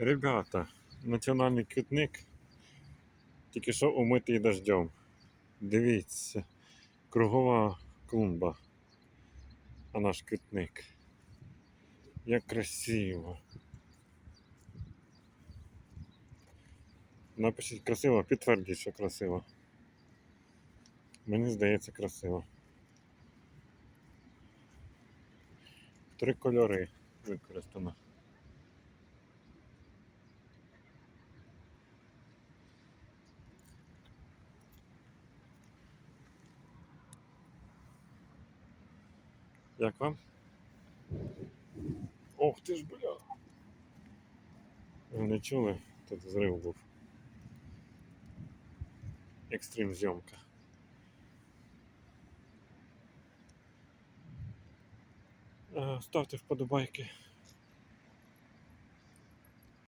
Ребята, національний квітник тільки що умитий дождем. Дивіться, кругова клумба. А наш квітник. Як красиво. Напишіть красиво, підтвердіть, що красиво. Мені здається красиво. Три кольори використано. Як вам? Ох ти ж бля. Ви не чули? Тут зрив був. Екстрим зйомка. Е, Ставте вподобайки,